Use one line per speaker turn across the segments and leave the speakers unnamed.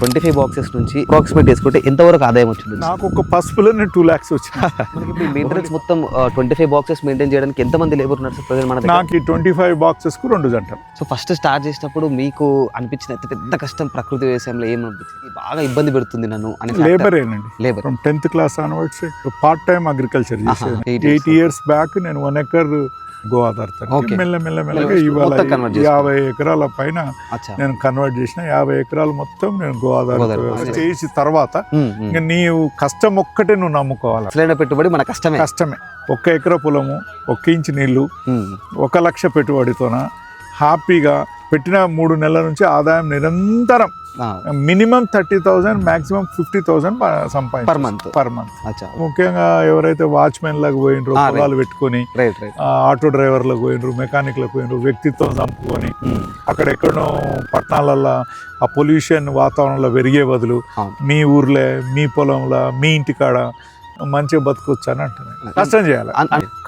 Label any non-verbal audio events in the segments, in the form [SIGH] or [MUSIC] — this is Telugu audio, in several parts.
ట్వంటీ ఫైవ్ బాక్సెస్ నుంచి అప్రాక్సిమేట్ చేసుకుంటే ఎంతవరకు ఆదాయం వచ్చింది.
నాకు ఒక పసుపులోనే టూ ల్యాక్స్ వచ్చింది.
మనకి ఇప్పుడు మెయింటెనెన్స్ మొత్తం ట్వంటీ ఫైవ్ బాక్సెస్ మెయింటైన్ చేయడానికి ఎంతమంది లేబర్ ఉన్నారు సార్ ప్రజెంట్ మన దగ్గర?
నాకు ట్వంటీ ఫైవ్ బాక్సెస్కు రెండు జంటలు.
సో ఫస్ట్ స్టార్ట్ చేసినప్పుడు మీకు అనిపించిన పెద్ద కష్టం ప్రకృతి వ్యవసాయంలో ఏమనిపించింది బాగా ఇబ్బంది పెడుతుంది నన్ను అని
లేబర్ ఏనండి.
Labour
from tenth class onwards part time agriculture eight years back నేను వన్ ఎకర్ గో. మెల్ల మెల్ల మెల్లగా ఇవాళ. యాభై ఎకరాల పైన నేను కన్వర్ట్ చేసిన యాభై ఎకరాలు మొత్తం నేను గో ఆధార్
గోదావరి.
చేసి తర్వాత నీవు కష్టం ఒక్కటే నువ్వు నమ్ముకోవాలి.
పెట్టుబడి మన కష్టమే.
కష్టమే. ఒక్క ఎకర పొలము ఒక్క ఇంచు
నీళ్ళు
ఒక లక్ష పెట్టుబడితోన హ్యాపీగా పెట్టిన మూడు నెలల నుంచి ఆదాయం నిరంతరం minimum thirty thousand maximum fifty thousand
Per
సంపాదించారు
month.
పర్ మంత్
అచ్చా.
ముఖ్యంగా ఎవరైతే వాచ్మెన్లకు పోయినరు పొలాలు పెట్టుకొని ఆటో డ్రైవర్లకు పోయినరు మెకానిక్లకు పోయినరు వ్యక్తిత్వం చంపుకొని అక్కడెక్కడో పట్టణాలల్లో ఆ పొల్యూషన్ వాతావరణంలో పెరిగే బదులు. మీ ఊర్లే మీ పొలంలో మీ ఇంటికాడ మంచిగా బతకొచ్చు అని అంటున్నాను కష్టం చేయాలి.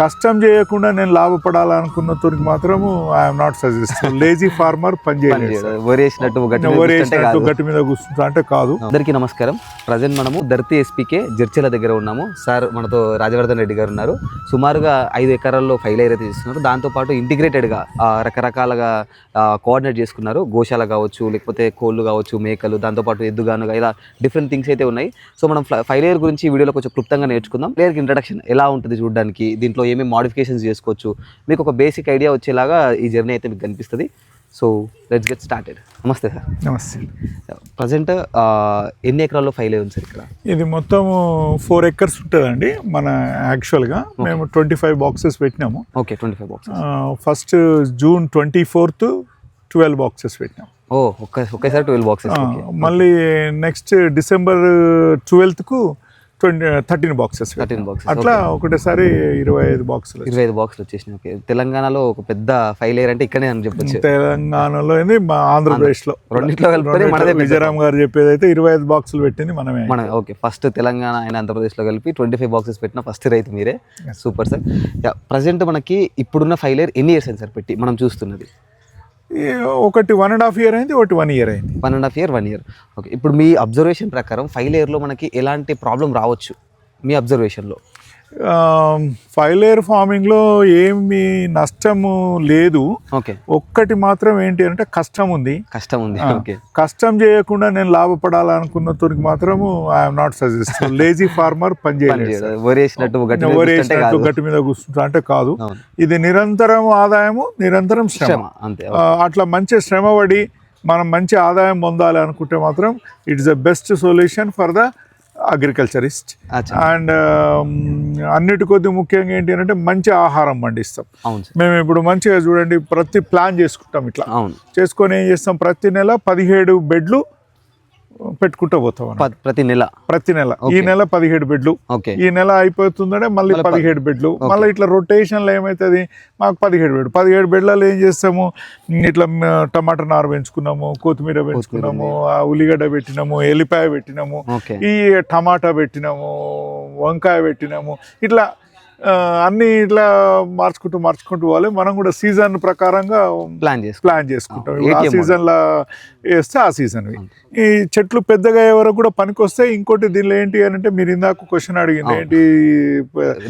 కష్టం చేయకుండా నేను లాభపడాలనుకున్న తోరికి మాత్రము I'm not suggest lazy farmer పని
పని
చేయలేదు
చేయడం. వరేసినట్టు గట్టి మీద కూర్చుంటే
అంటే కాదు.
అందరికీ నమస్కారం. ప్రజెంట్ మనము ధర్తి ఎస్పీకే జడ్చల దగ్గర ఉన్నాము. సార్ మనతో రాజవర్ధన్ రెడ్డి గారు ఉన్నారు. సుమారుగా ఐదు ఎకరాల్లో ఫైల్ అయితే చేస్తున్నారు దాంతోపాటు ఇంటిగ్రేటెడ్గా రకరకాలుగా కోఆర్డినేట్ చేసుకున్నారు. గోశాల కావచ్చు లేకపోతే కోళ్ళు కావచ్చు మేకలు దాంతోపాటు ఎద్దుగానుగా ఇలా డిఫరెంట్ థింగ్స్ అయితే ఉన్నాయి. సో మనం ఫైల్ ఇయర్ గురించి వీడియోలో కొంచెం క్లుప్తంగా నేర్చుకుందాం. లేయర్కి ఇంట్రడక్షన్ ఎలా ఉంటుంది చూడడానికి దీంట్లో ఏమేమి మాడిఫికేషన్స్ చేసుకోవచ్చు మీకు ఒక బేసిక్ ఐడియా వచ్చేలాగా ఈ జర్నీ అయితే మీకు కనిపిస్తుంది. సో లెట్స్ గెట్ స్టార్టెడ్ నమస్తే సార్.
నమస్తే.
ప్రజెంట్ ఎన్ని ఎకరాల్లో ఫైల్ అయ్యి ఉంది సార్ ఇక్కడ?
ఇది మొత్తం ఫోర్ ఎకర్స్ ఉంటుందండి మన యాక్చువల్గా మేము ట్వంటీ ఫైవ్ బాక్సెస్ పెట్టినాము.
Okay twenty five box
first June twenty fourth twelve boxes పెట్టినాం
ఓ ఒకేసారి ట్వెల్వ్ బాక్సెస్
మళ్ళీ next December ట్వెల్త్కు twenty thirteen boxes
thirteen boxes.
అట్లా ఒకటేసారి ఇరవై ఐదు బాక్సులు
ఇరవై ఐదు బాక్సులు వచ్చేసినాయి. ఓకే. తెలంగాణలో ఒక పెద్ద ఫైల్ అంటే ఇక్కడే అని చెప్పొచ్చు.
తెలంగాణలో మా ఆంధ్రప్రదేశ్లో.
రెండిట్లో కలిపితే మనదే
విజయరామ్ గారు చెప్పేది అయితే ఇరవై ఐదు బాక్సులు పెట్టింది మనమే.
మన ఓకే. ఫస్ట్ తెలంగాణ అండ్ ఆంధ్రప్రదేశ్లో కలిపి ట్వంటీ ఫైవ్ బాక్సెస్ పెట్టిన ఫస్ట్ రైతు మీరే. Super sir. ప్రజెంట్ మనకి ఇప్పుడున్న ఫైల్ ఇయర్ ఎన్ని ఇయర్స్ అయింది సార్ పెట్టి మనం చూస్తున్నది?
ఒకటి వన్ అండ్ హాఫ్ ఇయర్ అయింది ఒకటి వన్ ఇయర్ అయింది.
One and half year one year okay ఇప్పుడు మీ అబ్జర్వేషన్ ప్రకారం ఫైవ్ ఇయర్లో మనకి ఎలాంటి ప్రాబ్లం రావచ్చు? మీ అబ్జర్వేషన్లో
ఫైవ్ లేయర్ ఫార్మింగ్లో ఏమి నష్టము లేదు.
ఓకే.
ఒక్కటి మాత్రం ఏంటి అంటే కష్టం ఉంది.
కష్టం ఉంది.
కష్టం చేయకుండా నేను లాభపడాలనుకున్న తోరికి మాత్రము I'm not suggest lazy farmer పని
పని
చేయలేదు
చేయడం వరేసినట్టు గట్టి మీద కూర్చుంటే
అంటే కాదు. ఇది నిరంతరం ఆదాయము నిరంతరం శ్రమ. అట్లా మంచి శ్రమ పడి మనం మంచి ఆదాయం పొందాలి అనుకుంటే మాత్రం it's the best solution for the agriculturist and అన్నిటి కొద్ది ముఖ్యంగా ఏంటి అంటే మంచి ఆహారం పండిస్తాం. మేము ఇప్పుడు మంచిగా చూడండి ప్రతి ప్లాన్ చేసుకుంటాం ఇట్లా. చేసుకొని ఏం చేస్తాం? ప్రతి నెల పదిహేడు బెడ్లు పెట్టుకుంటూ పోతాం
ప్రతి నెల?
ప్రతి నెల. ఈ. నెల పదిహేడు బెడ్లు. ఈ నెల అయిపోతుందంటే మళ్ళీ పదిహేడు బెడ్లు. మళ్ళీ ఇట్లా రొటేషన్లో ఏమవుతుంది మాకు పదిహేడు బెడ్ పదిహేడు బెడ్లలో ఏం చేస్తాము? ఇట్లా టమాటా నారు పెంచుకున్నాము కొత్తిమీర పెంచుకున్నాము ఆ ఉల్లిగడ్డ పెట్టినాము ఎల్లిపాయ పెట్టినాము ఈ టమాటా పెట్టినాము వంకాయ పెట్టినాము ఇట్లా అన్ని ఇట్లా మార్చుకుంటూ మార్చుకుంటూ పోవాలి. మనం కూడా సీజన్ ప్రకారంగా
ప్లాన్ చేసుకో
ప్లాన్ చేసుకుంటాం.
ఆ,
సీజన్లో వేస్తే ఆ సీజన్ ఈ చెట్లు పెద్దగా అయ్యే వరకు కూడా పనికొస్తే ఇంకోటి దీనిలో ఏంటి అని అంటే మీరు ఇందాక క్వశ్చన్ అడిగింది. ఏంటి?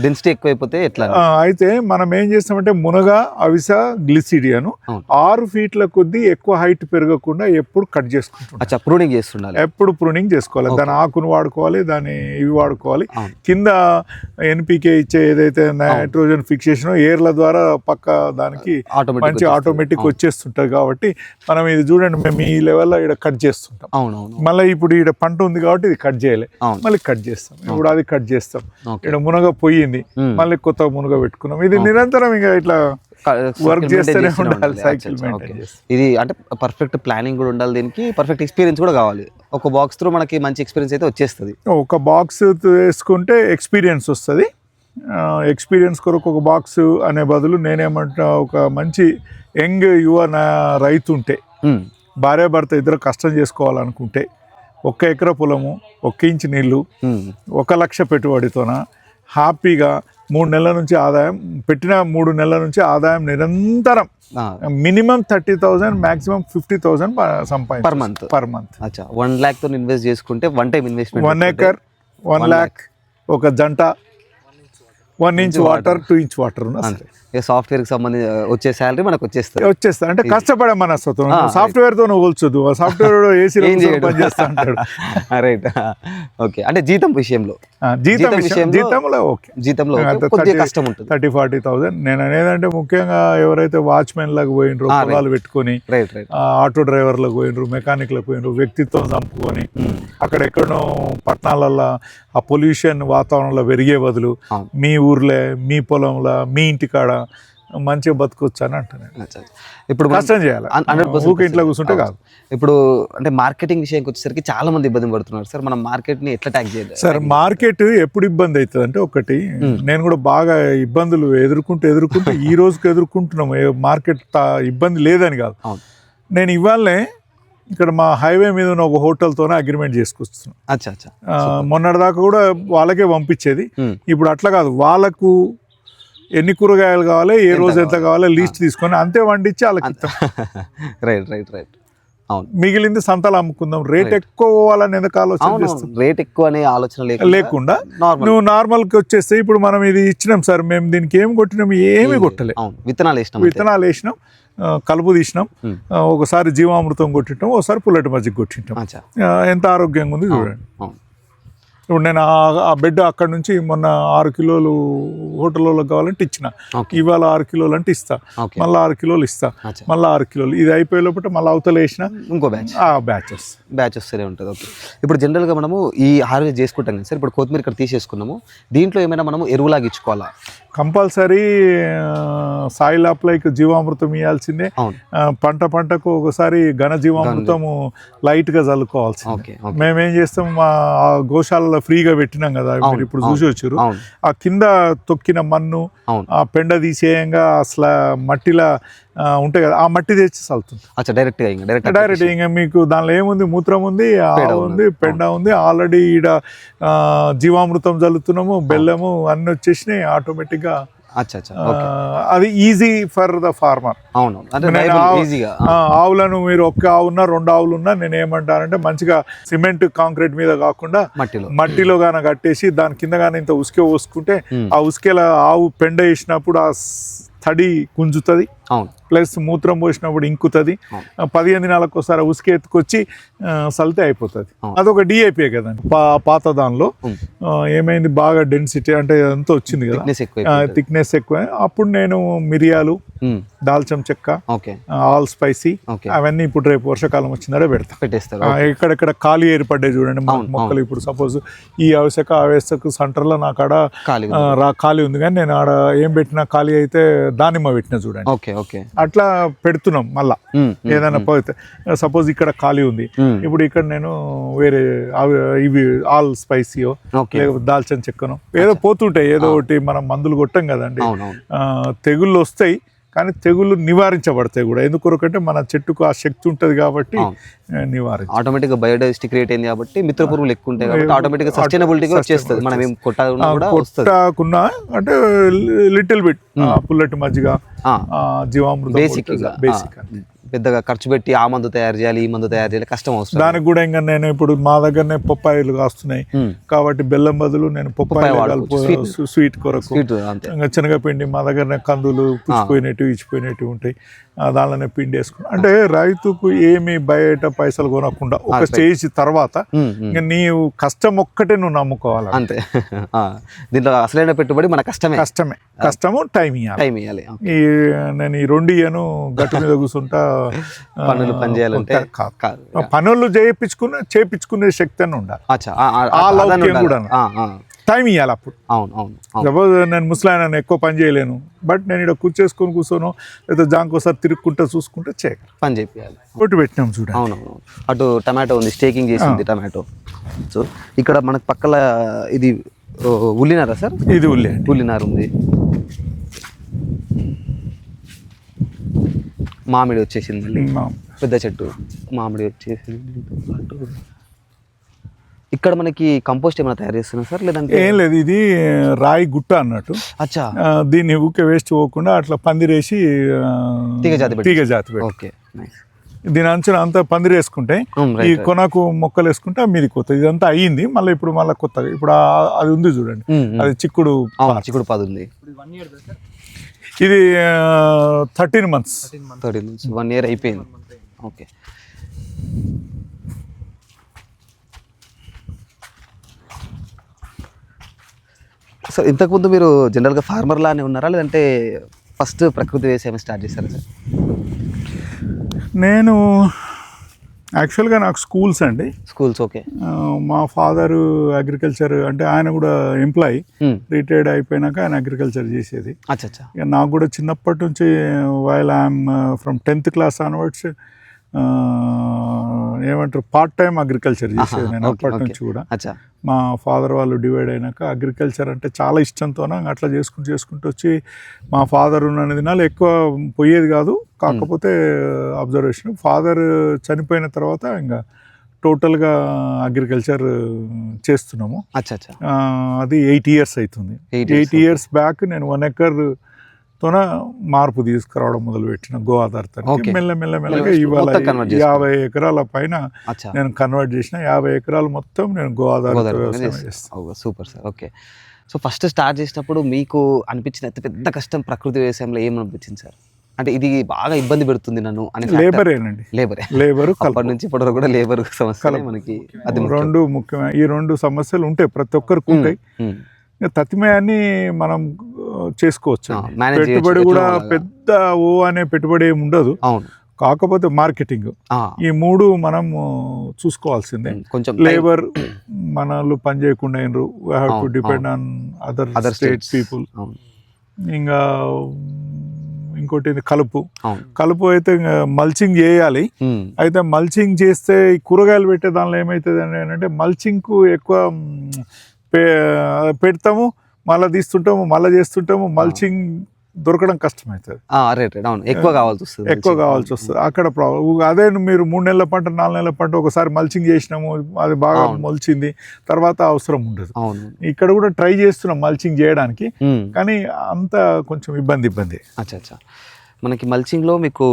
డెన్సిటీ ఎక్కువైపోతే ఎట్లా
అయితే మనం ఏం చేస్తామంటే మునగ అవిస గ్లిసిడియాను. ఆరు ఫీట్ల కొద్దీ ఎక్కువ హైట్ పెరగకుండా ఎప్పుడు కట్ చేసుకుంటాం
ప్రూనింగ్ చేస్తుండాలి.
ఎప్పుడు ప్రూనింగ్ చేసుకోవాలి. దాని ఆకును వాడుకోవాలి దాని ఇవి వాడుకోవాలి. కింద ఎన్పికే ఇచ్చే ఏదైతే నైట్రోజన్ ఫిక్సేషన్ ఏర్ల ద్వారా పక్క దానికి మంచి ఆటోమేటిక్ వచ్చేస్తుంటది కాబట్టి మనం ఇది చూడండి మేము ఈ లెవెల్లో ఇక్కడ కట్ చేస్తుంటాం.
అవును అవును
మళ్ళీ ఇప్పుడు ఇక్కడ పంట ఉంది కాబట్టి ఇది కట్ చేయలే. మళ్ళీ కట్ చేస్తాం. ఇప్పుడు అది కట్ చేస్తాం. ఇక్కడ మునగ పోయింది. మళ్ళీ కొత్త మునగ పెట్టుకున్నాం. ఇది నిరంతరం ఇంకా ఇట్లా వర్క్ చేస్తూనే ఉండాలి. సైకిల్
ఇది అంటే పర్ఫెక్ట్ ప్లానింగ్ కూడా ఉండాలి దీనికి. పర్ఫెక్ట్ ఎక్స్పీరియన్స్ కూడా కావాలి. ఒక బాక్స్ త్రూ మనకి మంచి ఎక్స్పీరియన్స్ అయితే వచ్చేస్తుంది.
ఒక బాక్స్ వేసుకుంటే ఎక్స్పీరియన్స్ వస్తుంది. ఎక్స్పీరియన్స్ కొరకు ఒక బాక్స్ అనే బదులు నేనేమంటా ఒక మంచి యంగ్ యువ నా రైతు ఉంటే
ఉమ్,
భార్యాభర్త ఇద్దరు కష్టం చేసుకోవాలనుకుంటే ఒక్క ఎకర పొలము ఒక్క ఇంచు నీళ్ళు
ఉమ్,
ఒక లక్ష పెట్టుబడితోన హ్యాపీగా మూడు నెలల నుంచి ఆదాయం పెట్టిన మూడు నెలల నుంచి ఆదాయం నిరంతరం minimum thirty thousand maximum fifty thousand సంపాదించ
Per month.
Per month
one ల్యాక్తో invest చేసుకుంటే one time investment
one acre one lakh ఒక జంట one inch water. Two inch water
ఇక సాఫ్ట్వేర్కి సంబంధించి వచ్చే శాలరీ మనకు వచ్చేస్తుంది.
వచ్చేస్తా అంటే కష్టపడే మనస్తత్వం సాఫ్ట్వేర్తో నువ్వు పోల్చొద్దు ఆ సాఫ్ట్వేర్ ఏసీ. పనిచేస్తా అంటాడు. [LAUGHS]
రైట్ ఓకే అంటే జీతం విషయంలో.
జీతం విషయం జీతంలో ఓకే.
జీతంలో
అంత
కొద్దిగా
30
కష్టం ఉంటుంది.
Thirty forty thousand. నేను అనేదంటే ముఖ్యంగా ఎవరైతే వాచ్మెన్లకు పోయినరు పొలాలు పెట్టుకొని ఆటో డ్రైవర్లకు పోయినరు మెకానిక్లకు పోయినరు వ్యక్తిత్వం చంపుకొని అక్కడ ఎక్కడో పట్టణాలలో ఆ పొల్యూషన్ వాతావరణంలో పెరిగే బదులు. మీ ఊర్లే మీ పొలంలో మీ ఇంటికాడ మంచిగా బతకొచ్చు అని అంటున్నాను.
ఇప్పుడు
కష్టం చేయాలి. ఊకే ఇంట్లో కూర్చుంటే. కాదు.
ఇప్పుడు అంటే మార్కెటింగ్ విషయానికి వచ్చేసరికి చాలా మంది ఇబ్బంది పడుతున్నారు. సార్ మనం మార్కెట్ని ఎట్లా ట్యాక్ చేయాలి?
సార్ మార్కెట్ ఎప్పుడు ఇబ్బంది అవుతుంది అంటే ఒకటి నేను కూడా బాగా ఇబ్బందులు ఎదుర్కొంటూ ఎదుర్కొంటూ ఈ రోజుకి ఎదుర్కొంటున్నాము. మార్కెట్ ఇబ్బంది లేదని కాదు. నేను ఇవాళనే ఇక్కడ మా హైవే మీద ఉన్న ఒక హోటల్తోనే అగ్రిమెంట్ చేసుకొస్తున్నాను
అచ్చా అచ్చా.
ఆ, మొన్నటిదాకా కూడా వాళ్ళకే పంపించేది. ఇప్పుడు అట్లా కాదు వాళ్ళకు ఎన్ని కూరగాయలు కావాలి ఏ రోజు ఎంత
కావాలి?
లిస్ట్ తీసుకొని అంతే వండించి వాళ్ళకి. [LAUGHS]
Right right right. అవును.
మిగిలింది సంతలు అమ్ముకుందాం. రేట్. ఎక్కువ పోవాలని ఎందుకు ఆలోచన
రేట్ ఎక్కువ అనే ఆలోచన లేకుండా
నువ్వు నార్మల్కి వచ్చేస్తే ఇప్పుడు మనం ఇది ఇచ్చినాం సార్ మేము దీనికి ఏం కొట్టినాం ఏమీ కొట్టలే.
అవును. విత్తనాలు వేసినాం.
విత్తనాలు వేసినాం. కలుపు తీసినాం. ఒకసారి జీవామృతం కొట్టింటాం ఒకసారి పుల్లటి మజ్జిగ కొట్టింటాం. ఎంత ఆరోగ్యంగా ఉంది చూడండి. ఇప్పుడు నేను ఆ- బెడ్ అక్కడ నుంచి మొన్న ఆరు కిలోలు హోటల్లో కావాలంటే ఇచ్చిన. ఇవాళ ఆరు కిలోలు అంటే ఇస్తా మళ్ళీ ఆరు కిలోలు ఇస్తా. మళ్ళీ ఆరు కిలోలు. ఇది అయిపోయే లోపల మళ్ళీ అవతల వేసిన
ఇంకో బ్యాచ్
ఆ బ్యాచెస్
బ్యాచ్ వస్తూనే ఉంటుంది ఓకే. ఇప్పుడు జనరల్గా మనము ఈ హార్వెస్ట్ చేసుకుంటాం కదా సార్. ఇప్పుడు కొత్తిమీర ఇక్కడ తీసేసుకున్నాము. దీంట్లో ఏమైనా మనము ఎరువులాగా ఇచ్చుకోవాలా?
కంపల్సరీ సాయిల్ అప్లైకి జీవామృతం ఇవ్వాల్సిందే పంట పంటకు ఒకసారి ఘన జీవామృతము లైట్గా చల్లుకోవాల్సిందే. మేమేం చేస్తాం మా ఆ గోశాలలో ఫ్రీగా పెట్టినాం కదా మీరు ఇప్పుడు. చూసి వచ్చారు ఆ కింద తొక్కిన మన్ను ఆ పెండ తీసేయంగా అసలు మట్టిలా ఉంటాయి కదా ఆ మట్టి తెచ్చి చల్లుతుంది.
డైరెక్ట్
డైరెక్ట్ ఇంకా మీకు దానిలో ఏముంది? మూత్రం ఉంది. ఉంది పెండ ఉంది. ఆల్రెడీ ఈడ జీవామృతం చల్లుతున్నాము బెల్లము అన్ని వచ్చేసినాయి ఆటోమేటిక్గా
ఓకే.
అది ఈజీ ఫర్ ద ఫార్మర్
అవును.
ఆవు- ఆవులను మీరు ఒక్క ఆవున్నా రెండు ఆవులు ఉన్నా నేను ఏమంటానంటే మంచిగా సిమెంట్ కాంక్రీట్ మీద కాకుండా
మట్టిలో.
మట్టిలో గాన కట్టేసి దాని కింద గాన ఇంత ఉసుకే పోసుకుంటే. ఆ ఉసుకేల ఆవు పెండ వేసినప్పుడు ఆ తడి గుంజుతుంది ప్లస్ మూత్రం పోసినప్పుడు ఇంకుతుంది. పదిహేను దినాలకు ఒకసారి ఉసుక ఎత్తుకొచ్చి సల్తే అయిపోతుంది. అదొక డిఐపీ కదండి పా పాత దానిలో. ఏమైంది? బాగా డెన్సిటీ అంటే అంతా వచ్చింది కదా.
థిక్నెస్ ఎక్కువ.
అప్పుడు నేను మిరియాలు దాల్చం చెక్క ఆల్ స్పైసీ అవన్నీ ఇప్పుడు రేపు వర్షాకాలం వచ్చిందరే పెడతా. ఎక్కడెక్కడ ఖాళీ ఏర్పడ్డాయి చూడండి. మొక్కలు ఇప్పుడు సపోజ్ ఈ ఆవశ్యక ఆవేశకు సెంటర్లో నాకు ఆడ
ఖాళీ
ఉంది కానీ నేను ఆడ ఏం పెట్టినా ఖాళీ అయితే దానిమ్మ పెట్టిన చూడండి.
ఓకే.
అట్లా పెడుతున్నాం మళ్ళా. ఏదైనా పోతే సపోజ్ ఇక్కడ ఖాళీ ఉంది. ఇప్పుడు ఇక్కడ నేను వేరే ఇవి ఆల్ స్పైసీయో లేకపోతే దాల్చిన చెక్కను ఏదో పోతుంటాయి. ఏదో ఒకటి మనం మందులు కొట్టాం కదండి. తెగుళ్ళు వస్తాయి. కానీ తెగుళ్ళు నివారించబడతాయి కూడా. ఎందుకొరకంటే మన చెట్టుకు ఆ శక్తి ఉంటుంది కాబట్టి నివారించ.
ఆటోమేటిక్గా బయోడైవర్సిటీ క్రియేట్ అయింది కాబట్టి మిత్ర పురుగులు ఎక్కువ ఉంటాయి కాబట్టి ఆటోమేటిక్గా సస్టైనబిలిటీ వచ్చేస్తుంది. మనం ఏం కూడా
కొట్టాకున్నా అంటే లిటిల్ బిట్ పుల్లటి మజ్జిగ జీవామృతం
బేసిక్
బేసిక్
పెద్దగా ఖర్చు పెట్టి ఆ మందు తయారు చేయాలి ఈ మందు తయారు చేయాలి కష్టం అవసరం.
దానికి కూడా ఇంకా నేను ఇప్పుడు మా దగ్గరనే పప్పాయిలు కాస్తున్నాయి. కాబట్టి బెల్లం బదులు నేను. కలుపు స్వీట్ కొరకు. ఇంకా శనగపిండి మా దగ్గరనే కందులు పుచ్చిపోయినట్టు ఇచ్చిపోయినట్టు ఉంటాయి. దానిలోనే పిండి వేసుకుని అంటే రైతుకు ఏమి బయట పైసలు కొనకుండా ఒక స్టేజ్ తర్వాత ఇంకా నీవు కష్టం ఒక్కటే నువ్వు నమ్ముకోవాలి.
అంతే. దీంట్లో అసలైన పెట్టుబడి మన కష్టమే.
కష్టమే. కష్టము టైం ఇవ్వాలి
టైం ఇవ్వాలి
ఈ నేను ఈ రెండు ఇయ్యను గట్టు మీద కూర్చుంటా
పనులు పని చేయాలంటే
కాదు.
కాదు.
పనులు చేయించుకునే చేయించుకునే శక్తి అని ఉండాలి. కూడా. టైం ఇవ్వాలి అప్పుడు.
అవును అవును
సపోజ్ నేను ముసలాయన ఎక్కువ పని చేయలేను. బట్ నేను ఇక్కడ కూర్చేసుకొని కూర్చోను లేదా జాంకోసారి తిరుక్కుంటా చూసుకుంటే చేయగలను.
పని చేయాలి
ఒకటి పెట్టినాం చూడండి
అవునవును అటు టమాటో ఉంది స్టేకింగ్ చేసింది టమాటో. సో ఇక్కడ మనకు పక్కల ఇది ఉల్లినారా సార్?
ఇది ఉల్లి.
ఉల్లినారు ఉంది. మామిడి వచ్చేసింది పెద్ద చెట్టు. మామిడి వచ్చేసింది. ఇక్కడ మనకి కంపోస్ట్ ఏమైనా తయారు చేస్తున్నారు సార్? లేదంటే
ఏం లేదు ఇది రాయి గుట్ట అన్నట్టు.
అచ్చా.
దీన్ని ఊకే వేస్ట్ పోకుండా అట్లా పందిరేసి
తీగ జాతి.
తీగ జాతి
ఓకే నైస్.
దీని అంచున అంతా పందిరేసుకుంటే ఈ కొనకు మొక్కలు వేసుకుంటే ఆ మీది కొత్త. ఇదంతా అయ్యింది మళ్ళీ ఇప్పుడు మళ్ళీ కొత్తగా. ఇప్పుడు అది ఉంది చూడండి. అది చిక్కుడు
చిక్కుడు పాదు ఉంది.
ఇది thirteen months
thirty months one year అయిపోయింది. ఓకే సో ఇంతకుముందు మీరు జనరల్గా ఫార్మర్ లానే ఉన్నారా? లేదంటే ఫస్ట్ ప్రకృతి వ్యవసాయం స్టార్ట్ చేశారా సార్?
నేను యాక్చువల్గా నాకు స్కూల్స్ అండి.
స్కూల్స్ ఓకే
మా ఫాదరు అగ్రికల్చర్ అంటే ఆయన కూడా ఎంప్లాయీ రిటైర్డ్ అయిపోయినాక ఆయన అగ్రికల్చర్ చేసేది.
అచ్చా అచ్చా.
ఇక నాకు కూడా చిన్నప్పటి నుంచి while I'm from tenth class onwards ఏమంటారు? పార్ట్ టైం అగ్రికల్చర్ చేసేది నేను అప్పటి. నుంచి కూడా. మా ఫాదర్ వాళ్ళు డివైడ్ అయినాక అగ్రికల్చర్ అంటే చాలా ఇష్టంతో అట్లా చేసుకుంటూ చేసుకుంటూ వచ్చి మా ఫాదర్ ఉన్న దినాలు ఎక్కువ పోయేది కాదు. కాకపోతే అబ్జర్వేషన్ ఫాదర్ చనిపోయిన తర్వాత ఇంకా టోటల్గా అగ్రికల్చర్ చేస్తున్నాము. అది ఎయిట్ ఇయర్స్ అవుతుంది. ఎయిట్ ఇయర్స్ బ్యాక్ నేను వన్ ఎకర్ తోన మార్పు తీసుకురావడం మొదలు పెట్టిన గో ఆధారితానికి
Okay.
మెల్ల మెల్ల మెల్లగా ఇవాళ. యాభై ఎకరాల పైన నేను కన్వర్ట్ చేసిన యాభై ఎకరాలు మొత్తం నేను గో ఆధారిత వ్యవసాయం చేస్తాను
super sir. Okay. So first start చేసినప్పుడు మీకు అనిపించిన అతి పెద్ద కష్టం ప్రకృతి వ్యవసాయంలో ఏమని అనిపించింది సార్? అంటే ఇది బాగా ఇబ్బంది పెడుతుంది నన్ను అని
లేబరేనండి
లేబరే
లేబరు
అప్పటి నుంచి ఇప్పటి కూడా లేబర్ సమస్య మనకి అది.
రెండు ముఖ్యమైన ఈ రెండు సమస్యలు ఉంటాయి. ప్రతి ఒక్కరికి ఉంటాయి. తతిమయాన్ని మనం చేసుకోవచ్చు. పెట్టుబడి కూడా. పెద్ద ఓ అనే పెట్టుబడి ఏమి ఉండదు.
అవును.
కాకపోతే మార్కెటింగ్. ఈ మూడు మనం చూసుకోవాల్సిందే.
కొంచెం
లేబర్ మనలు పని చేయకుండా అయినరు. Have to depend on other
Other
state. People ఇంకా ఇంకోటి కలుపు. కలుపు అయితే మల్చింగ్ చేయాలి. అయితే మల్చింగ్ చేస్తే కూరగాయలు పెట్టే దానిలో ఏమవుతుంది అని అంటే మల్చింగ్కు ఎక్కువ పెడతాము మళ్ళీ తీస్తుంటాము మళ్ళీ చేస్తుంటాము మల్చింగ్ దొరకడం కష్టమవుతుంది
ఆ, రైట్ రైట్ అవును. ఎక్కువ కావాల్సి వస్తుంది
ఎక్కువ కావాల్సి వస్తుంది. అక్కడ ప్రాబ్లం అదే మీరు మూడు నెలల పంట నాలుగు నెలల పంట ఒకసారి మల్చింగ్ చేసినాము అది బాగా. మొలిచింది తర్వాత అవసరం ఉండదు.
అవును.
ఇక్కడ కూడా ట్రై చేస్తున్నాం మల్చింగ్ చేయడానికి
ఉమ్,
కానీ అంత కొంచెం ఇబ్బంది ఇబ్బంది.
అచ్చా అచ్చా. మనకి మల్చింగ్లో మీకు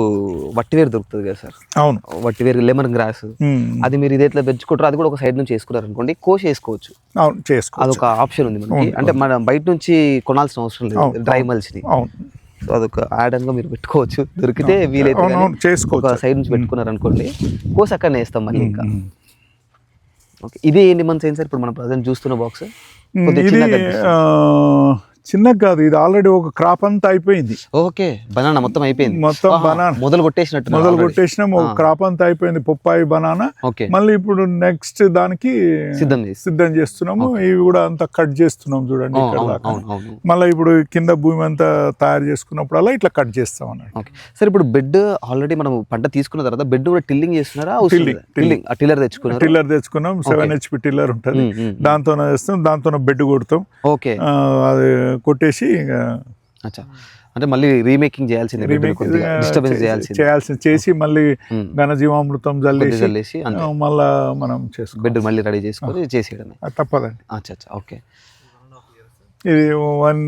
వట్టివేరు దొరుకుతుంది కదా సార్?
అవును.
వట్టివేరు లెమన్ గ్రాస్. అది మీరు ఇదే పెంచుకుంటారు అది కూడా ఒక సైడ్ నుంచి వేసుకున్నారు అనుకోండి కోసి వేసుకోవచ్చు
అవును చేసుకో
అదొక ఆప్షన్ ఉంది మనకి. అంటే మనం బయట నుంచి కొనాల్సిన అవసరం లేదు డ్రై. మల్చిని సో అదొక యాడ్గా మీరు పెట్టుకోవచ్చు. దొరికితే వీలైతే
చేసుకోవచ్చు.
ఒక సైడ్ నుంచి పెట్టుకున్నారు అనుకోండి కోసి అక్కడనే వేస్తాం మళ్ళీ ఇంకా. ఓకే ఇది ఎన్ని మంత్స్ అయింది సార్? ఇప్పుడు మనం ప్రజెంట్ చూస్తున్న బాక్స్
ఇది
చిన్నగా
కాదు ఇది ఆల్రెడీ ఒక క్రాప్ అంతా అయిపోయింది.
ఓకే బనానా మొత్తం అయిపోయింది.
మొత్తం banana.
మొదలు కొట్టేసినట్టు
మొదలు కొట్టేసినాం ఒక. క్రాప్ అంతా అయిపోయింది పొప్పాయి బనానా.
ఓకే.
మళ్ళీ ఇప్పుడు నెక్స్ట్ దానికి
సిద్ధం
సిద్ధం చేస్తున్నాము. ఇవి కూడా అంతా కట్ చేస్తున్నాం చూడండి మళ్ళీ ఇప్పుడు కింద భూమి అంతా తయారు చేసుకున్నప్పుడల్లా ఇట్లా కట్ చేస్తాం అన్నట్టు.
సార్ ఇప్పుడు బెడ్ ఆల్రెడీ మనం పంట తీసుకున్న తర్వాత బెడ్ కూడా టిల్లింగ్ చేస్తున్నారా? టిల్లింగ్ టిల్లర్ తెచ్చుకున్నారు?
టిల్లర్ తెచ్చుకున్నాం. సెవెన్ హెచ్పి టిల్లర్ ఉంటుంది.
ఉమ్, ఉమ్,
దాంతో చేస్తాం దాంతో బెడ్ కొడతాం.
ఓకే.
అది కొట్టేసి ఇంకా
అచ్చా. అంటే మళ్ళీ రీమేకింగ్ చేయాల్సిందే డిస్టర్బెన్స్ చేయాల్సిందే.
చేయాల్సింది. చేసి మళ్ళీ. ఘనజీవామృతం జల్లేసి ఆ, మళ్ళా మనం చేసుకో
బెడ్ మళ్ళీ రెడీ చేసుకొని చేసేయడమే.
అది తప్పదండి.
అచ్చా అచ్చా ఓకే.
ఇది one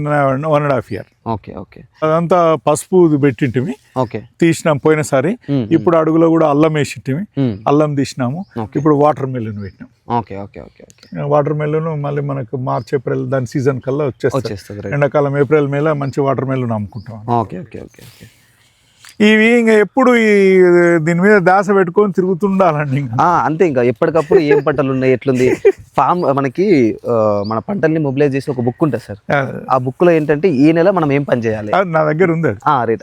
one and half year
okay okay.
అదంతా పసుపు పెట్టింటిమి.
ఓకే.
తీసినాం పోయినసారి. ఇప్పుడు అడుగులో కూడా అల్లం వేసింటిమి
ఉమ్,
అల్లం తీసినాము. ఇప్పుడు వాటర్ మెలన్ పెట్టినాం.
Okay okay okay okay.
Watermelon మళ్ళీ మనకు మార్చ్ ఏప్రిల్ దాని సీజన్ కల్లా వచ్చేస్తుంది ఎండాకాలం ఏప్రిల్ మేలో మంచి watermelon అమ్ముకుంటాం.
Okay okay okay okay.
ఇవి ఇంకా ఎప్పుడు ఈ దీని మీద దాస పెట్టుకొని తిరుగుతుండాలండి
అంతే ఇంకా. ఎప్పటికప్పుడు ఏం పంటలు ఉన్నాయి ఎట్లుంది? ఫామ్ మనకి మన పంటల్ని మొబిలైజ్ చేసి ఒక బుక్ ఉంటుంది సార్.
ఆ,
బుక్లో ఏంటంటే ఈ నెల మనం ఏం పని చేయాలి?
నా దగ్గర ఉంది అది.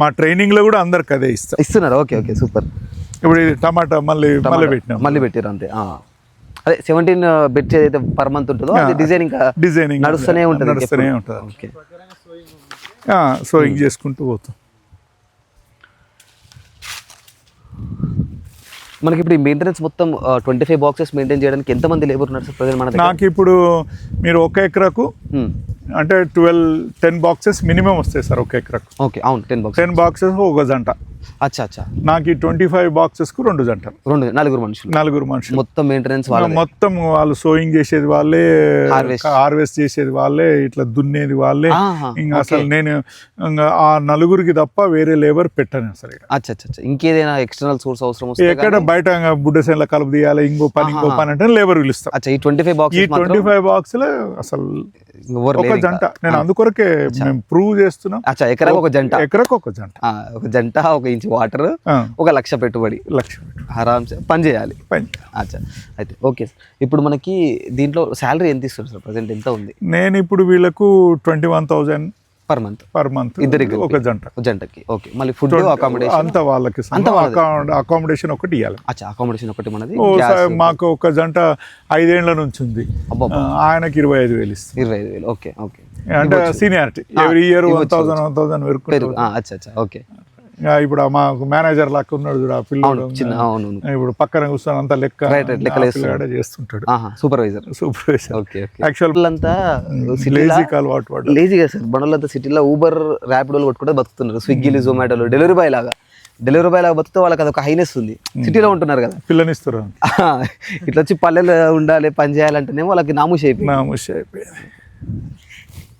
మా ట్రైనింగ్లో కూడా అందరికి అదే ఇస్తాం.
ఇస్తున్నారు. Okay okay super.
ఇప్పుడు ఇది టమాటా మళ్ళీ మళ్ళీ పెట్టినాం.
మళ్ళీ పెట్టారు అంతే. అదే సెవెంటీన్ బెడ్ ఏదైతే పర్ మంత్ ఉంటుందో అది డిజైన్ ఇంకా
డిజైనింగ్
నడుస్తూనే ఉంటుంది.
నడుస్తూనే. ఉంటుంది.
ఓకే.
సోయింగ్ చేసుకుంటూ పోతాం.
మనకి ఇప్పుడు ఈ మెయింటెనెన్స్ మొత్తం ట్వంటీ ఫైవ్ బాక్సెస్ మెయింటైన్ చేయడానికి ఎంత మంది లేబర్ ఉన్నారు సార్ ప్రజెంట్ మన
నాకు ఇప్పుడు మీరు ఒక ఎకరాకు
ఉమ్,
అంటే ట్వెల్వ్ టెన్ బాక్సెస్ మినిమం వస్తాయి సార్ ఒక ఎకరాకు.
ఓకే అవును టెన్ బాక్స్
టెన్ బాక్సెస్ ఒక జంట
అచ్చా అచ్చా.
నాకు ఈ ట్వంటీ ఫైవ్ బాక్సెస్కు రెండు జంటలు.
రెండు నలుగురు మనుషులు.
నలుగురు మనుషులు.
మొత్తం మెయింటెనెన్స్ వాళ్ళ.
మొత్తం వాళ్ళు సోయింగ్ చేసేది వాళ్ళే. హార్వెస్ట్ చేసేది వాళ్ళే ఇట్లా దున్నేది వాళ్ళే. ఇంకా అసలు నేను ఆ నలుగురికి తప్ప వేరే లేబర్ పెట్టాను అసలు.
అచ్చా ఇంకేదైనా ఎక్స్టర్నల్ సోర్స్ అవసరం
ఎక్కడ బయట ఇంకా బుడ్డ సేన్ల కలుపు తీయాలి ఇంకో పని ఇంకో పని అంటే లేబర్ పిలుస్తాం.
అచ్చా ఈ ట్వంటీ ఫైవ్
ఈ
బాక్స్
ట్వంటీ ఫైవ్ బాక్స్లో అసలు ఒక జంట. నేను అందుకొరకే మేము ప్రూవ్ చేస్తున్నాం.
అచ్చా ఎకరాకు ఒక జంట.
ఎకరకు ఒక జంట.
ఒక జంట ఒక ఇంచు వాటర్ ఒక లక్ష పెట్టుబడి.
లక్ష.
ఆరామ్సే పని చేయాలి.
పని
అచ్చా. అయితే ఓకే సార్. ఇప్పుడు మనకి దీంట్లో శాలరీ ఎంత ఇస్తారు సార్? ప్రజెంట్ ఎంత ఉంది?
నేను ఇప్పుడు వీళ్ళకు twenty one thousand
per month
per month
ఇద్దరికి
ఒక జంట.
జంటకి. ఓకే. మళ్ళీ ఫుడ్ అకామిడేషన్
అంత వాళ్ళకి
అంత.
అకామిడేషన్ ఒకటి ఇవ్వాలి
అచ్చా అకామిడేషన్ ఒకటి మనది.
మాకు ఒక జంట ఐదేళ్ళ నుంచి ఉంది. ఆయనకి ఇరవై ఐదు వేలు ఇస్తుంది.
ఇరవై ఐదు వేలు. Okay okay.
అంటే seniority every year one thousand one thousand వరకు
అచ్చా అచ్చా. ఓకే.
ఇప్పుడు మాకు మేనేజర్ లాగా ఉన్నాడు చూడు పిల్లడు. ఇప్పుడు పక్కన కూర్చొని అంత లెక్క చేస్తుంటాడు.
సూపర్వైజర్
సూపర్వైజర్
ఓకే
యాక్చువల్
సిటీలో?
లేజీకి అలవాటు
లేజీగా సార్ బండ్లంతా సిటీలో ఊబర్ ర్యాపిడోలు కొట్టుకుంటే బతుకుతున్నారు. స్విగ్గీలు జొమాటోలు డెలివరీ బాయ్ లాగా. డెలివరీ బాయ్ లాగా బతుకుతే వాళ్ళకి అదొక హైనెస్ ఉంది. సిటీలో ఉంటున్నారు కదా.
పిల్లనిస్తారు [LAUGHS]
ఇట్లా వచ్చి పల్లెలు ఉండాలి పని చేయాలంటేనే వాళ్ళకి నామూషి అయిపోయింది.
అయిపోయింది.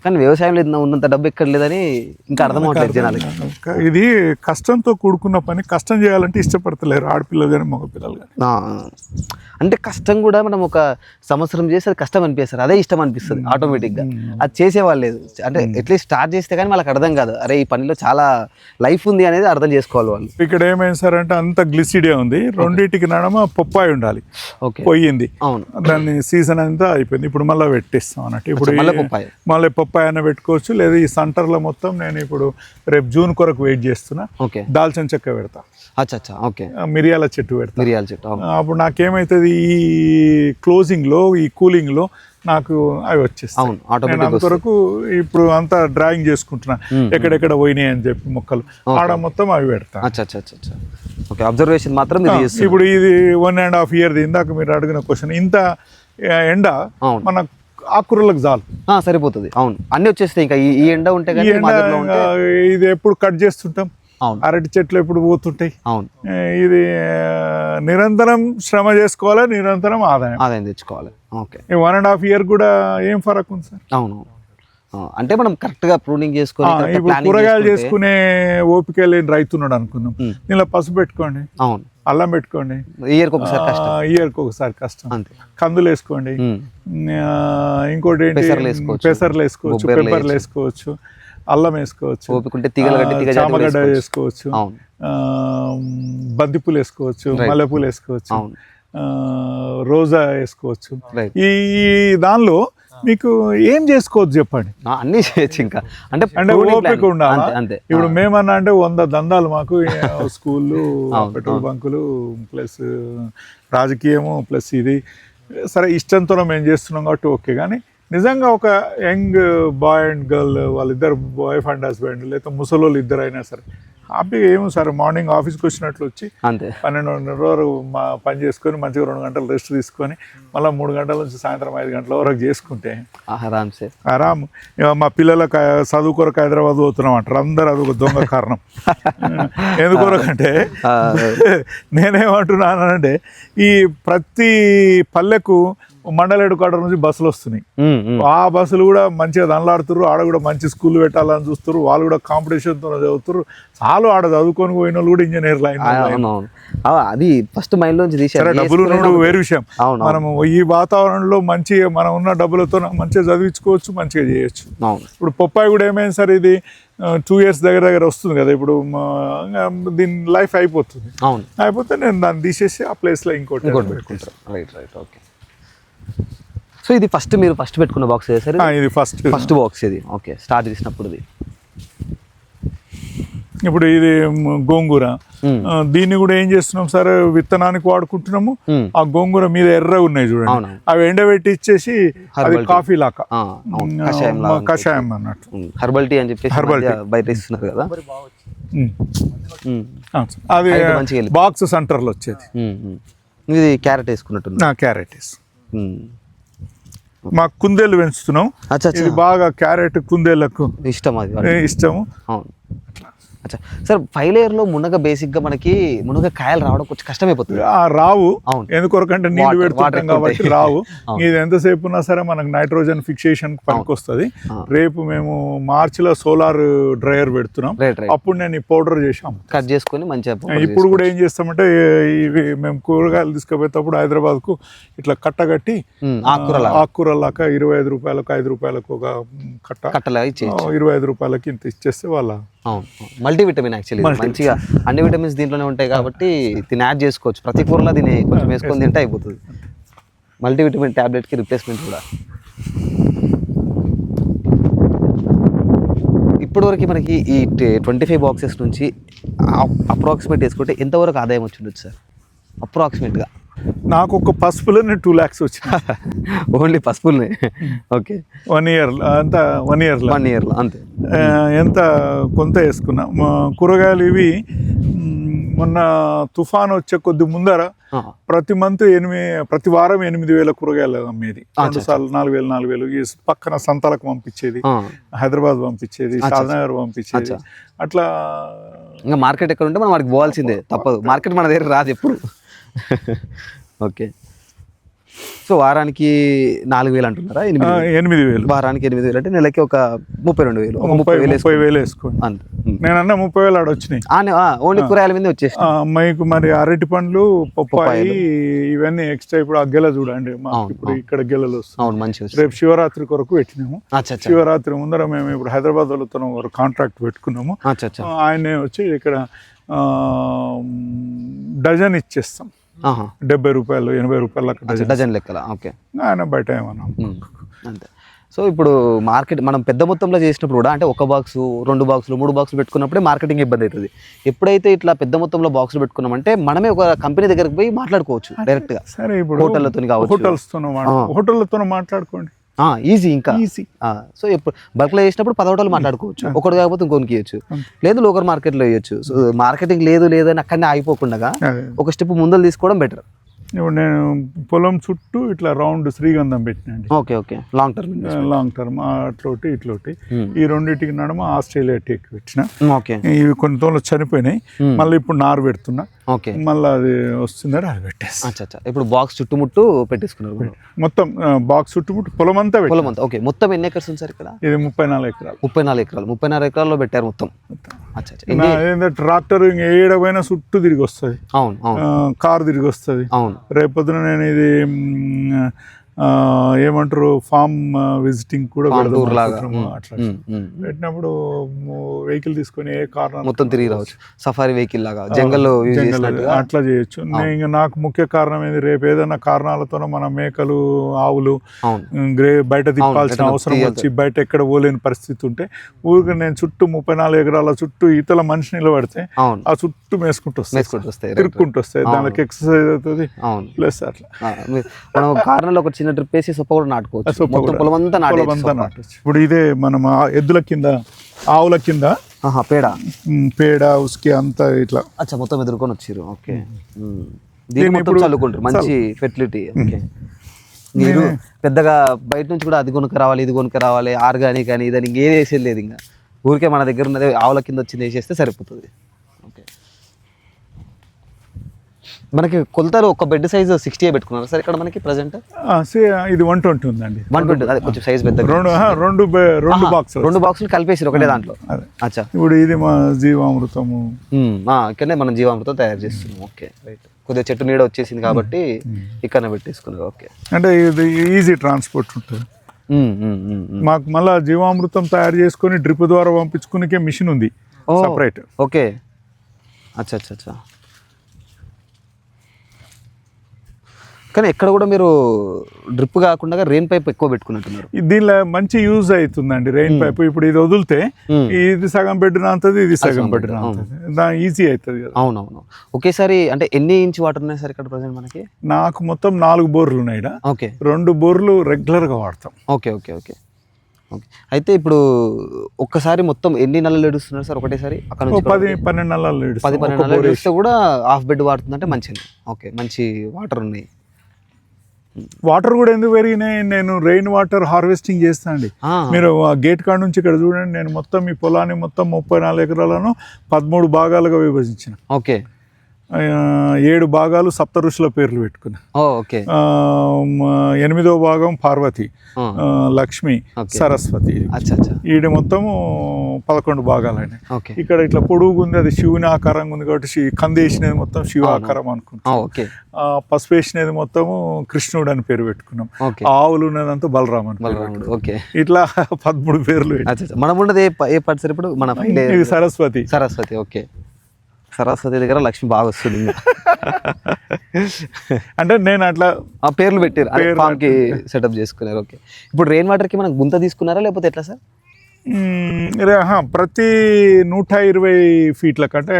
కానీ వ్యవసాయంలో ఉన్నంత డబ్బు ఎక్కడ లేదని ఇంకా అర్థం అవట్లేదు జనాలకి.
ఇది కష్టంతో కూడుకున్న పని కష్టం చేయాలంటే ఇష్టపడతలేరు ఆడపిల్లలు కానీ మగపిల్లలు కానీ.
అంటే కష్టం కూడా మనం ఒక సంవత్సరం చేసి అది కష్టం అనిపిస్తుంది అదే ఇష్టం అనిపిస్తుంది ఆటోమేటిక్గా అది చేసేవాళ్ళు లేదు. అంటే అట్లీస్ట్ స్టార్ట్ చేస్తే కానీ వాళ్ళకి అర్థం కాదు అరే ఈ పనిలో చాలా లైఫ్ ఉంది అనేది అర్థం చేసుకోవాలి వాళ్ళు.
ఇక్కడ ఏమైంది సార్ అంటే అంత గ్లిసిడే ఉంది రెండింటికి నడమ పొప్పాయి ఉండాలి.
ఓకే.
పోయింది
అవును.
దాన్ని సీజన్ అంతా అయిపోయింది ఇప్పుడు మళ్ళీ పెట్టేస్తాం అన్నట్టు. ఇప్పుడు
మళ్ళీ పప్పాయ.
మళ్ళీ పప్పాయ అయినా పెట్టుకోవచ్చు లేదా ఈ సెంటర్లో మొత్తం నేను ఇప్పుడు రేపు జూన్ కొరకు వెయిట్ చేస్తున్నా.
ఓకే.
దాల్చిన చెక్క పెడతా.
అచ్చా అచ్చా ఓకే.
మిరియాల చెట్టు పెడతా.
మిరియాల చెట్టు
అప్పుడు నాకేమవుతుంది ఈ క్లోజింగ్లో ఈ కూలింగ్లో నాకు అవి వచ్చేస్తాయి. నేను అంతవరకు ఇప్పుడు అంతా డ్రాయింగ్ చేసుకుంటున్నా. ఎక్కడెక్కడ పోయినాయి అని చెప్పి మొక్కలు. ఆడ మొత్తం అవి పెడతా.
ఓకే అబ్జర్వేషన్ మాత్రం
ఇప్పుడు ఇది వన్ అండ్ హాఫ్ ఇయర్ ఇందాక మీరు అడిగిన క్వశ్చన్ ఇంత ఎండ
అవును.
ఆకుకూరలకు చాలు.
సరిపోతుంది. అవును. అన్ని వచ్చేస్తాయి ఇంకా. ఈ ఎండ ఉంటే
ఇది ఎప్పుడు కట్ చేస్తుంటాం.
అవును.
అరటి చెట్లు ఎప్పుడు పోతుంటాయి.
అవును.
ఇది నిరంతరం శ్రమ చేసుకోవాలి నిరంతరం ఆదాయం.
ఆదాయం తెచ్చుకోవాలి. Okay.
One and half year కూడా ఏం ఫరక్ ఉంది సార్?
అవును. అంటే మనం కరెక్ట్గా ప్రూనింగ్ చేసుకొని
కూరగాయలు చేసుకునే ఓపిక లేని రైతున్నాడు అనుకున్నాం
ఉమ్.
దీనిలో పసుపు పెట్టుకోండి.
అవును.
అల్లం పెట్టుకోండి.
ఇయర్కి ఒకసారి కష్టం.
ఇయర్కి ఒకసారి కష్టం.
అంతే.
కందులు వేసుకోండి. ఇంకోటి ఏంటి?
పెసర్లు వేసుకోవచ్చు.
పెప్పర్లు వేసుకోవచ్చు అల్లం వేసుకోవచ్చు చామగడ్డ
వేసుకోవచ్చు.
బంతిపూలు వేసుకోవచ్చు మల్లెపూలు వేసుకోవచ్చు రోజా వేసుకోవచ్చు. ఈ దానిలో మీకు ఏం చేసుకోవచ్చు చెప్పండి.
అన్నీ చేయొచ్చు ఇంకా. అంటే
అంటే ఓపిక. ఉండాలా?
అంతే
ఇప్పుడు మేమన్నా అంటే వంద దందాలు మాకు [LAUGHS] స్కూళ్ళు పెట్రోల్ బంకులు ప్లస్ రాజకీయము ప్లస్ ఇది. సరే ఇష్టంతో మేము చేస్తున్నాం కాబట్టి ఓకే. కానీ నిజంగా ఒక యంగ్ బాయ్ అండ్ గర్ల్ వాళ్ళిద్దరు బాయ్ అండ్ హస్బెండ్ లేదా ముసలోళ్ళు ఇద్దరు అయినా సరే హ్యాపీగా ఏమో సార్ మార్నింగ్ ఆఫీస్కి వచ్చినట్లు వచ్చి
అంతే.
పన్నెండున్నర వరకు మా పని చేసుకొని మంచిగా రెండు గంటలు రెస్ట్ తీసుకొని మళ్ళీ మూడు గంటల నుంచి సాయంత్రం ఐదు గంటల వరకు చేసుకుంటే ఆరామ్. ఇక మా పిల్లలకు చదువు కొరకు హైదరాబాద్ పోతున్నాం అంటారు అందరు అది ఒక దొంగ కారణం. [LAUGHS] ఎందుకొరకంటే నేనేమంటున్నానంటే ఈ ప్రతి పల్లెకు మండల హెడ్ క్వార్టర్ నుంచి బస్సులు వస్తున్నాయి. ఆ బస్సులు కూడా మంచిగా దండలాడుతున్నారు ఆడ కూడా మంచి స్కూల్ పెట్టాలని చూస్తారు వాళ్ళు కూడా కాంపిటీషన్తో చదువుతారు చాలు ఆడ చదువుకొని పోయిన వాళ్ళు కూడా
అవును ఆ, అది ఫస్ట్ మైండ్
సరే
తీసారు
డబ్బులు వేరు విషయం. మనము ఈ వాతావరణంలో మంచిగా మనం ఉన్న డబ్బులతో మంచిగా చదివించుకోవచ్చు మంచిగా చేయొచ్చు. ఇప్పుడు పొప్పాయి కూడా ఏమైంది సార్ ఇది? టూ ఇయర్స్ దగ్గర దగ్గర వస్తుంది కదా ఇప్పుడు దీని లైఫ్ అయిపోతుంది. అయిపోతే నేను దాన్ని తీసేసి ఆ ప్లేస్లో ఇంకోటి
రైట్ రైట్ ఓకే సో ఇది ఫస్ట్ మీరు ఫస్ట్ పెట్టుకున్న బాక్స్ సార్?
ఆ, ఇది ఫస్ట్.
ఫస్ట్ బాక్స్ ఇది. ఓకే స్టార్ట్ చేసినప్పుడు ఇది.
ఇప్పుడు ఇది గోంగూర. దీన్ని కూడా ఏం చేస్తున్నాం సార్? విత్తనానికి వాడుకుంటున్నాము. ఆ గోంగూర మీద ఎర్ర ఉన్నాయి చూడండి. అవి ఎండబెట్టి ఇచ్చేసి అది. కాఫీ లాగా.
కషాయం
అన్నట్టు.
హర్బల్ టీ అని చెప్పేసి
Herbal
మధ్య బయట ఇస్తున్నారు కదా?
అది. బాక్స్ సెంటర్లో వచ్చేది.
ఇది క్యారెట్ వేసుకున్నట్టుంది
నా క్యారెట్
ఉమ్.
మా కుందేలు పెంచుతున్నాం. ఇది బాగా క్యారెట్ కుందేళ్ళకు
ఇష్టం అది.
ఇష్టము.
అవును. అచ్చా. సార్ ఫైవ్ లేయర్లో మునగ బేసిక్గా మనకి మునగ కాయలు రావడం కొంచెం కష్టమైపోతుంది.
ఆ రావు.
అవును.
ఎందుకొరకంటే
నీళ్ళు
పెడుతుంటాం కాబట్టి. రావు. [LAUGHS] ఇది ఎంతసేపు ఉన్నా సరే మనకు నైట్రోజన్ ఫిక్సేషన్ పనికి వస్తుంది
ఆ.
రేపు మేము మార్చిలో సోలార్ డ్రైయర్ పెడుతున్నాం. అప్పుడు నేను ఈ పౌడర్ చేసాం
కట్ చేసుకొని మంచిగా
ఇప్పుడు కూడా ఏం చేస్తామంటే ఇవి మేము కూరగాయలు తీసుకుపోయేటప్పుడు హైదరాబాద్కు ఇట్లా కట్టగట్టి
ఉమ్, ఆకుకూరలా?
ఆకుకూరలాగా ఇరవై ఐదు రూపాయలకు ఐదు రూపాయలకు ఒక కట్ట. ఇరవై ఐదు రూపాయలకి ఇంత ఇచ్చేస్తే వాళ్ళ
అవును. మల్టీవిటమిన్ యాక్చువల్లీ మంచిగా అన్ని విటమిన్స్ దీంట్లోనే ఉంటాయి కాబట్టి దీన్ని యాడ్ చేసుకోవచ్చు. ప్రతి కూరలో దీన్ని కొంచెం వేసుకొని తింటే అయిపోతుంది. మల్టీవిటమిన్ టాబ్లెట్కి రిప్లేస్మెంట్ కూడా. ఇప్పటివరకు మనకి ఈ ట్వంటీ ఫైవ్ బాక్సెస్ నుంచి అప్రాక్సిమేట్ వేసుకుంటే ఎంతవరకు ఆదాయం వచ్చిండొచ్చు సార్? అప్రాక్సిమేట్గా.
నాకు ఒక పసుపులోనే టూ ల్యాక్స్ వచ్చింది.
ఓన్లీ పసుపుల్ని? ఓకే
వన్ ఇయర్ అంతా వన్ ఇయర్లో
వన్ ఇయర్లో అంతే.
ఎంత కొంత వేసుకున్నా. కూరగాయలు ఇవి మొన్న తుఫాన్ వచ్చే కొద్ది ముందర ప్రతి మంత్ ఎనిమిది ప్రతి వారం ఎనిమిది వేల కూరగాయలు అమ్మేది. రెండు సార్లు నాలుగు వేలు నాలుగు వేలు. ఈ పక్కన సంతలకు పంపించేది. హైదరాబాద్ పంపించేది షాద్నగర్ పంపించేది. అట్లా
ఇంకా మార్కెట్ ఎక్కడ ఉంటే మనం వాడికి పోవాల్సిందే. తప్పదు. మార్కెట్ మన దగ్గర రాదు ఎప్పుడు. [LAUGHS] ఓకే. సో వారానికి నాలుగు వేలు అంటున్నారా? ఎనిమిది వేలు. వారానికి ఎనిమిది వేలు అంటే నెలకి ఒక ముప్పై రెండు వేలు
ముప్పై
వేలు
ముప్పై వేలు వేసుకోండి. నేను అన్న ముప్పై వేలు ఆడ వచ్చినాయి.
ఓన్లీ కూరగాయల మీద వచ్చేసి
మీకు మరి అరటి పండ్లు పప్పాయి ఇవన్నీ ఎక్స్ట్రా ఇప్పుడు ఆ గెల చూడండి. ఇప్పుడు ఇక్కడ గెలలు వస్తాయి
వచ్చేసి
రేపు శివరాత్రి కొరకు పెట్టినాము. శివరాత్రి ముందర మేము ఇప్పుడు హైదరాబాద్ వాళ్ళతో ఒక కాంట్రాక్ట్ పెట్టుకున్నాము. ఆయనే వచ్చి ఇక్కడ డజన్ ఇచ్చేస్తాం. డెబ్బై రూపాయలు ఎనభై రూపాయలు అక్కడ డజన్.
లెక్కల? ఓకే.
ఆయన బయట ఏమన్నాం
అంతే. సో ఇప్పుడు మార్కెట్ మనం పెద్ద మొత్తంలో చేసినప్పుడు కూడా అంటే ఒక బాక్స్ రెండు బాక్సులు మూడు బాక్సులు పెట్టుకున్నప్పుడే మార్కెటింగ్ ఇబ్బంది అవుతుంది. ఎప్పుడైతే ఇట్లా పెద్ద మొత్తంలో బాక్సులు పెట్టుకున్నామంటే మనమే ఒక కంపెనీ దగ్గరికి పోయి మాట్లాడుకోవచ్చు డైరెక్ట్గా.
సరే ఇప్పుడు
హోటళ్ళతోని కావచ్చు.
హోటల్స్తో హోటళ్ళతో మాట్లాడుకోండి.
ఈజీ ఇంకా.
ఈజీ
ఆ, సో ఎప్పుడు బల్క్లో చేసినప్పుడు పదవటాలు మాట్లాడుకోవచ్చు. ఒకటి కాకపోతే ఇంకొనికి ఇవ్వచ్చు లేదు లోకల్ మార్కెట్లో ఇవ్వచ్చు సో మార్కెటింగ్ లేదు లేదని అక్కడనే ఆగిపోకుండా ఒక స్టెప్ ముందలు తీసుకోవడం బెటర్
ఇప్పుడు నేను పొలం చుట్టూ ఇట్లా రౌండ్ శ్రీగంధం పెట్టినండి
okay okay. Long term
long term అట్లోటి ఇట్లోటి.
Hmm.
ఈ రెండింటికి నడుమ ఆస్ట్రేలియా టేక్ పెట్టిన.
ఓకే.
ఇవి కొన్ని తోలు చనిపోయినాయి.
Hmm.
మళ్ళీ ఇప్పుడు నారు పెడుతున్నా.
ఓకే.
మళ్ళీ అది వస్తుందని అది
అచ్చా ఇప్పుడు బాక్స్ చుట్టుముట్టు పెట్టేసుకున్నారు
మొత్తం బాక్స్ చుట్టుముట్టు పొలం అంతా
పొలం అంతా ఓకే. మొత్తం ఎన్ని ఎకర్స్ ఉంది సార్ ఇక్కడ?
ఇది ముప్పై నాలుగు ఎకరాలు.
ముప్పై నాలుగు ఎకరాలు. ముప్పై నాలుగు ఎకరాల్లో పెట్టారు మొత్తం.
ఏంటంటే ట్రాక్టర్ ఇంక ఏడపోయినా చుట్టూ తిరిగి వస్తుంది.
అవును అవును.
కారు తిరిగి వస్తుంది.
అవును.
రేపొద్దున నేను ఇది ఏమంటారు ఫామ్ విజిటింగ్ కూడా. అట్లా. పెట్టినప్పుడు వెహికల్ తీసుకొని ఏ కారణం
మొత్తం తిరిగి రావచ్చు. సఫారీ వెహికల్ లాగా.
జంగల్ అట్లా చేయొచ్చు. నేను ఇంకా నాకు ముఖ్య కారణం ఏంది రేపు ఏదైనా కారణాలతో మన మేకలు ఆవులు గ్రే బయట తిప్పాల్సిన అవసరం. వచ్చి బయట ఎక్కడ పోలేని పరిస్థితి ఉంటే ఊరికి నేను చుట్టూ ముప్పై నాలుగు ఎకరాల చుట్టూ ఈతల మనిషి నిలబడితే ఆ చుట్టూ మేసుకుంటూ వస్తాయి. తిరుక్కుంటూ వస్తాయి. దానికి ఎక్సర్సైజ్ అవుతుంది. ప్లస్ అట్లా.
మనం కారణంలో ఒక చిన్న ట్రిప్ వేసి సొప్ప కూడా నాటుకోవచ్చు. మొత్తం. పొలం అంతా.
నాటొచ్చు. ఇప్పుడు ఇదే మనం ఎద్దుల కింద ఆవుల కింద?
ఆహా, పేడ.
పేడ ఉస్కి అంతా ఇట్లా.
అచ్చా మొత్తం ఎదుర్కొని వచ్చారు ఓకే. దీన్ని మొత్తం చల్లుకుంటారు. మంచి ఫెర్టిలిటీ ఓకే. మీరు పెద్దగా బయట నుంచి కూడా అది కొనుక్క రావాలి ఇది కొనుక్క రావాలి ఆర్గానిక్ అని ఇదని ఇంకేది వేసేది లేదు ఇంకా. ఊరికే మన దగ్గర ఉన్నది ఆవుల కింద వచ్చింది వేసేస్తే సరిపోతుంది ఓకే మనకి కొలతలు ఒక బెడ్ సైజ్ సిక్స్టీ పెట్టుకున్నారు? సార్ ఇక్కడ మనకి
సే- ఇది వన్ ట్వంటీ ఉందండి.
వన్ ట్వంటీ అదే కొంచెం సైజ్ పెద్దగా
రెండు రెండు రెండు బాక్స్
రెండు బాక్సులు కలిపేసారు ఒకటే దాంట్లో. అచ్చా.
ఇప్పుడు ఇది మా జీవామృతము.
ఇక్కడనే మనం జీవామృతం తయారు చేస్తున్నాం. Okay right. కొద్దిగా చెట్టు నీడ వచ్చేసింది కాబట్టి ఇక్కడనే పెట్టేసుకున్నారు. ఓకే.
అంటే ఇది ఈజీ ట్రాన్స్పోర్ట్ ఉంటుంది. మాకు మళ్ళా జీవామృతం తయారు చేసుకొని డ్రిప్ ద్వారా పంపించుకునే మిషన్ ఉంది. Separate
okay. అచ్చా అచ్చా అచ్చా. కానీ ఎక్కడ కూడా మీరు డ్రిప్ కాకుండా రెయిన్ పైప్ ఎక్కువ పెట్టుకున్నట్టున్నారు.
దీనిలో మంచి యూజ్ అవుతుందండి రెయిన్ పైప్ ఇప్పుడు ఇది వదిలితే
Hmm.
ఇది సగం బెడ్ నాంతది ఇది సగం
సగం
బెడ్
బెడ్,
నాంతది. దా ఈజీ అవుతుంది కదా.
అవునవును. ఒకేసారి అంటే ఎన్ని ఇంచ్ వాటర్ ఉన్నాయి సార్ ఇక్కడ ప్రజెంట్ మనకి?
నాకు మొత్తం నాలుగు బోర్లు ఉన్నాయి.
ఓకే.
రెండు బోర్లు రెగ్యులర్గా వాడతాం.
Okay okay okay. ఓకే. అయితే ఇప్పుడు ఒక్కసారి మొత్తం ఎన్ని నెలలు ఏడుస్తున్నారు సార్ ఒకటేసారి? అక్కడ
పది పన్నెండు నెలలు.
పది పన్నెండు నెలలు ఏడిస్తే కూడా హాఫ్ బెడ్ వాడుతుందంటే మంచిది. ఓకే మంచి వాటర్ ఉన్నాయి.
వాటర్ కూడా ఎందుకు పెరిగినాయి? నేను రెయిన్ వాటర్ హార్వెస్టింగ్ చేస్తాను అండి. మీరు ఆ గేట్ కాడ నుంచి ఇక్కడ చూడండి నేను మొత్తం ఈ పొలాన్ని మొత్తం ముప్పై నాలుగు ఎకరాలను పదమూడు భాగాలుగా విభజించిన.
ఓకే.
ఏడు భాగాలు సప్త ఋషుల పేర్లు పెట్టుకున్నా.
ఓకే.
ఎనిమిదో భాగం పార్వతి లక్ష్మి. సరస్వతి. ఈడ మొత్తము పదకొండు భాగాలు అయినాయి
ఓకే.
ఇక్కడ ఇట్లా పొడుగు ఉంది అది శివుని ఆకారంగా ఉంది కాబట్టి కంది వేసినది మొత్తం శివ. ఆకారం
ఆ,
అనుకుంటాం
ఓకే.
ఆ, పసుపు వేసినది మొత్తము కృష్ణుడు అని పేరు పెట్టుకున్నాం. ఆవులు ఉన్నదంతా బలరాం అని
ఓకే.
ఇట్లా పదమూడు పేర్లు
మనం ఉన్నది ఏ ఇప్పుడు? మన
సరస్వతి.
సరస్వతి ఓకే. సరస్వతి దగ్గర లక్ష్మి బాగా వస్తుంది.
అంటే నేను అట్లా
ఆ పేర్లు పెట్టారు. ఫామ్కి సెటప్ చేసుకున్నారు. ఓకే ఇప్పుడు రెయిన్ వాటర్కి మనం గుంత తీసుకున్నారా లేకపోతే ఎట్లా సార్?
ప్రతి నూట ఇరవై ఫీట్ల కంటే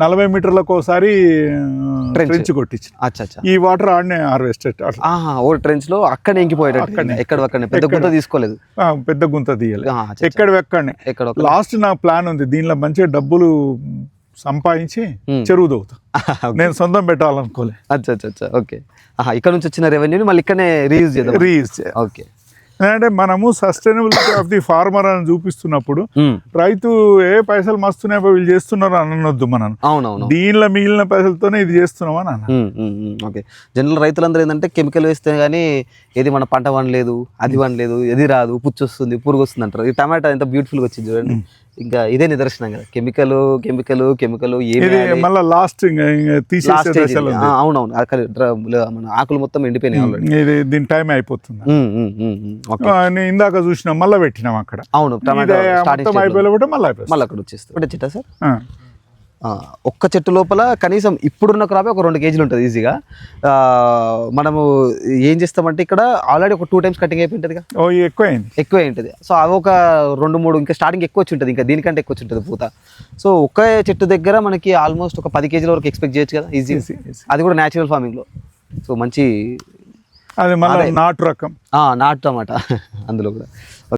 నలభై మీటర్లకు ఒకసారి. ట్రెంచ్
అచ్చా
ఈ వాటర్ ఆడనే హార్వెస్టెడ్
ఓ ట్రెంచ్లో అక్కడనే ఇంకిపోయేటట్టు. ఎక్కడ అక్కడనే పెద్ద గుంత తీసుకోలేదు.
పెద్ద గుంత తీయాలి. ఎక్కడ ఎక్కడనే. లాస్ట్ నా ప్లాన్ ఉంది. దీనిలో మంచిగా డబ్బులు సంపాదించి
మ్.
చెరువు దవ్వుతా
ఓకే. [LAUGHS]
నేను సొంతం పెట్టాలనుకోలే.
అచ్చా అచ్చా ఓకే ఇక్కడ నుంచి వచ్చిన రెవెన్యూని మళ్ళీ ఇక్కడనే రీయూజ్ చేద్దాం.
రీయూజ్
ఓకే
అంటే మనము సస్టైనబిలిటీ ఆఫ్ ది ఫార్మర్ అని చూపిస్తున్నప్పుడు
ఉమ్,
రైతు ఏ పైసలు మస్తున్నాయి వీళ్ళు చేస్తున్నారు అని అనొద్దు మనం.
అవునవును.
దీనిలో మిగిలిన పైసలతోనే ఇది చేస్తున్నాం అని అన్న
ఓకే జనరల్ రైతులందరూ ఏంటంటే కెమికల్ వేస్తే కానీ ఏది మన పంట వండలేదు అది వండలేదు ఇది రాదు పుచ్చు వస్తుంది పురుగు వస్తుంది అంటారు. ఈ టమాటా ఎంత బ్యూటిఫుల్గా వచ్చింది చూడండి. ఇంకా ఇదే నిదర్శనం కదా. Chemical chemical chemical?
మళ్ళీ లాస్ట్
అవునవును. మన ఆకులు మొత్తం ఎండిపోయినాయి
దీని టైం అయిపోతుంది. నేను ఇందాక చూసినాం మళ్ళీ పెట్టినాం అక్కడ.
అవును
మొత్తం అయిపోయి మళ్ళీ
మళ్ళీ అక్కడ వచ్చేస్తుంది. ఒకటే చెట్టా సార్ ఒక్క చెట్టు లోపల కనీసం ఇప్పుడున్న క్రాప్ ఒక రెండు కేజీలు ఉంటుంది ఈజీగా. మనము ఏం చేస్తామంటే ఇక్కడ ఆల్రెడీ ఒక టూ టైమ్స్ కటింగ్ అయిపోయి ఉంటుందిగా
ఓ ఇది ఎక్కువ
ఎక్కువ ఉంటుంది. సో అవి ఒక రెండు మూడు ఇంకా స్టార్టింగ్ ఎక్కువ వచ్చి ఉంటుంది ఇంకా దీనికంటే ఎక్కువ వచ్చి ఉంటుంది పూత. సో ఒకే చెట్టు దగ్గర మనకి ఆల్మోస్ట్ ఒక పది కేజీల వరకు ఎక్స్పెక్ట్ చేయొచ్చు కదా ఈజీ. అది కూడా న్యాచురల్ ఫార్మింగ్లో సో మంచి
అది నాటు రకం.
నాటు టమాటా అందులో కూడా.